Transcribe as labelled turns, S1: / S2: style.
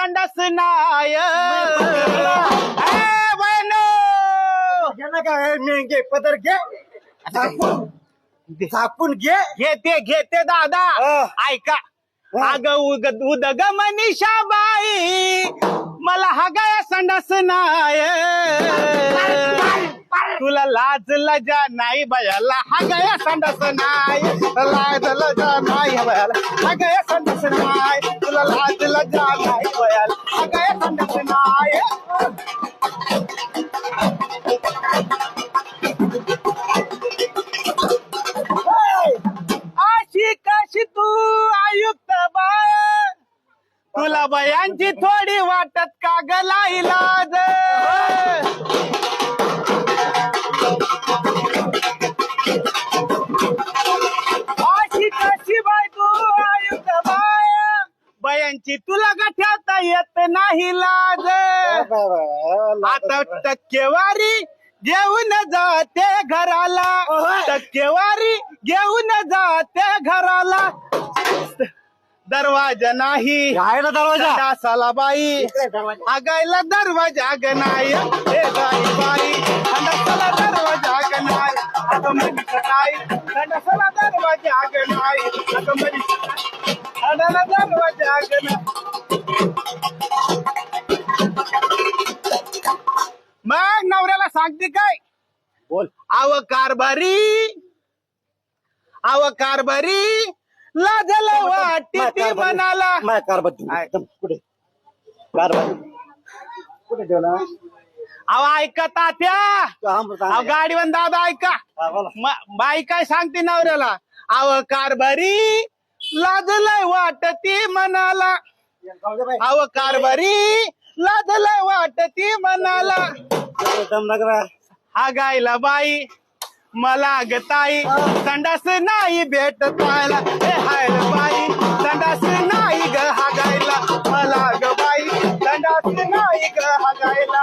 S1: संडास नाय. बहिणो!
S2: घे पदर घे. झापून घे.
S1: घेते घेते दादा. ऐका. अग उग उदग मनीषा बाई मला हा गाया संडास नाय. तुला लाज लजा नाही बयाला. हा गया संडास नाही लाज लजा नाही बयाला. हा गया संडास नाही तुला लाज लजा नाही. बयांची थोडी वाटत का गला इलाज अशी कशी बाय तू आयुक्त बाय? बयांची तुला का ठेवता येत नाही लाज. आता टक्केवारी घेऊन जाते घराला. टक्केवारी घेऊन जाते घराला. दरवाजा नाही.
S2: आहे ना दरवाजा?
S1: डासाला बाई आगायला दरवाजा ग नाही. हे बाई दरवाजा ग नाही. अगं मनीष नाही डासाला दरवाजा ग नाही. अगं मनीष डासाला दरवाजा ग नाही. मग नवऱ्याला सांगते काय?
S2: बोल.
S1: आव कारभारी. आव कारभारी. लाजला वाटी ती मनाला.
S2: माय कारभार.
S1: आहे.
S2: कुठे? कारभार. कुठे ठेवला?
S1: अहो ऐका तात्या. अहो गाडीवर दादा ऐका. म- बाई काय सांगते नवऱ्याला? अव कारभारी लाजलाय वाटती मनाला. अव कारभारी लाजलाय वाटती मनाला. हा गायला बाई. मला ग ताई संडास नाही भेट पाहायला. हे हायल बाई. লাইলা।